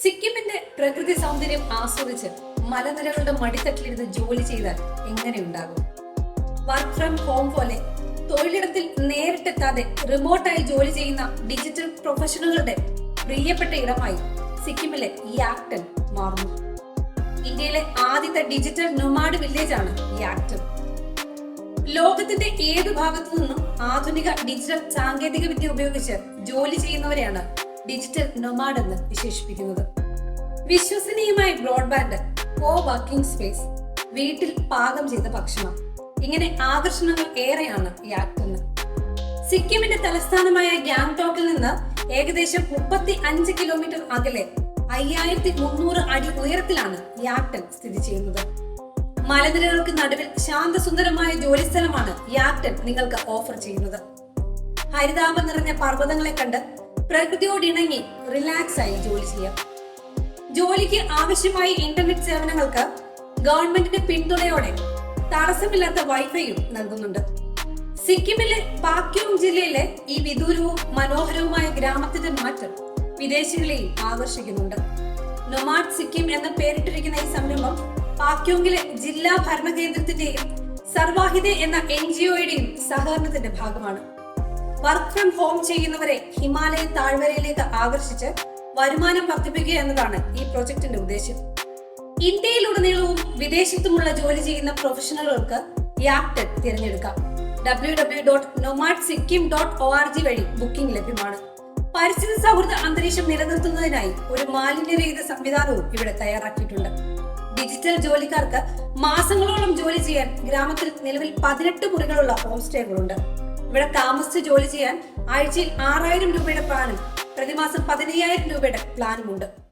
സിക്കിമിന്റെ പ്രകൃതി സൗന്ദര്യം ആസ്വദിച്ച് മലനിരകളുടെ മടിത്തട്ടിലിരുന്ന് ജോലി ചെയ്താൽ എങ്ങനെയുണ്ടാകും? വർക്ക് ഫ്രം ഹോം പോലെ തൊഴിലിടത്തിൽ നേരിട്ടെത്താതെ റിമോട്ടായി ജോലി ചെയ്യുന്ന ഡിജിറ്റൽ പ്രൊഫഷണലുകളുടെ പ്രിയപ്പെട്ട ഇടമായി സിക്കിമിലെ യാക്ടൻ മാറുന്നു. ഇന്ത്യയിലെ ആദ്യത്തെ ഡിജിറ്റൽ നൊമാഡ് വില്ലേജ് ആണ് യാക്ടൻ. ലോകത്തിന്റെ ഏത് ഭാഗത്തു നിന്നും ആധുനിക ഡിജിറ്റൽ സാങ്കേതിക വിദ്യ ഉപയോഗിച്ച് ജോലി ചെയ്യുന്നവരെയാണ് ഡിജിറ്റൽ നൊമാഡ് എന്ന് വിശേഷിപ്പിക്കുന്നത്. വിശ്വസനീയമായ ബ്രോഡ്ബാൻഡ് കോ വർക്കിംഗ് സ്പേസ് വീട്ടിൽ പാകം ചെയ്ത ഭക്ഷണം. ഇങ്ങനെ ആകർഷണങ്ങൾ ഏറെയാണ് ഈ ആക്ട് എന്ന് സിക്കിമിന്റെ തലസ്ഥാനമായ ഗ്യാങ്ടോക്കിൽ നിന്ന് ഏകദേശം മുപ്പത്തി അഞ്ച് കിലോമീറ്റർ അകലെ അയ്യായിരത്തി മുന്നൂറ് അടി ഉയരത്തിലാണ് യാക്ടൻ സ്ഥിതി ചെയ്യുന്നത്. മലനിരകൾക്ക് നടുവിൽ ശാന്തസുന്ദരമായ ജോലിസ്ഥലമാണ് യാക്ടൻ നിങ്ങൾക്ക് ഓഫർ ചെയ്യുന്നത്. ഹരിതാപം നിറഞ്ഞ പർവതങ്ങളെ കണ്ട് പ്രകൃതിയോടിണങ്ങി റിലാക്സ് ആയി ജോലി ചെയ്യാം. ജോലിക്ക് ആവശ്യമായ ഇന്റർനെറ്റ് സേവനങ്ങൾക്ക് ഗവൺമെന്റിന്റെ പിന്തുണയോടെ തടസ്സമില്ലാത്ത വൈഫൈയും നൽകുന്നുണ്ട്. സിക്കിമിലെ പാക്യോങ് ജില്ലയിലെ ഈ വിദൂരവും മനോഹരവുമായ ഗ്രാമത്തിന്റെ മാറ്റം വിദേശികളെയും ആകർഷിക്കുന്നുണ്ട്. നൊമാഡ് സിക്കിം എന്ന് പേരിട്ടിരിക്കുന്ന ഈ സംരംഭം പാക്യോങ്ങിലെ ജില്ലാ ഭരണകേന്ദ്രത്തിന്റെയും സർവാഹിത എന്ന എൻ ജി ഒയുടെയും സഹകരണത്തിന്റെ ഭാഗമാണ്. വർക്ക് ഫ്രം ഹോം ചെയ്യുന്നവരെ ഹിമാലയ താഴ്വരയിലേക്ക് ആകർഷിച്ച് വരുമാനം വർദ്ധിപ്പിക്കുക എന്നതാണ് ഈ പ്രോജക്റ്റിന്റെ ഉദ്ദേശം ഇന്ത്യയിലുടനീളവും വിദേശത്തുമുള്ള ജോലി ചെയ്യുന്ന പ്രൊഫഷണലുകൾക്ക് യാക്ടൻ തിരഞ്ഞെടുക്കാം. W W dot nomad Sikkim dot O R G വഴി ബുക്കിംഗ് ലഭ്യമാണ്. പരിസ്ഥിതി സൗഹൃദ അന്തരീക്ഷം നിലനിർത്തുന്നതിനായി ഒരു മാലിന്യരഹിത സംവിധാനവും ഇവിടെ തയ്യാറാക്കിയിട്ടുണ്ട്. ഡിജിറ്റൽ ജോലിക്കാർക്ക് മാസങ്ങളോളം ജോലി ചെയ്യാൻ ഗ്രാമത്തിൽ നിലവിൽ പതിനെട്ട് മുറികളുള്ള ഹോം സ്റ്റേകളുണ്ട്. ഇവിടെ താമസിച്ച് ജോലി ചെയ്യാൻ ആഴ്ചയിൽ ആറായിരം രൂപയുടെ പ്ലാനും പ്രതിമാസം പതിനയ്യായിരം രൂപയുടെ പ്ലാനുമുണ്ട്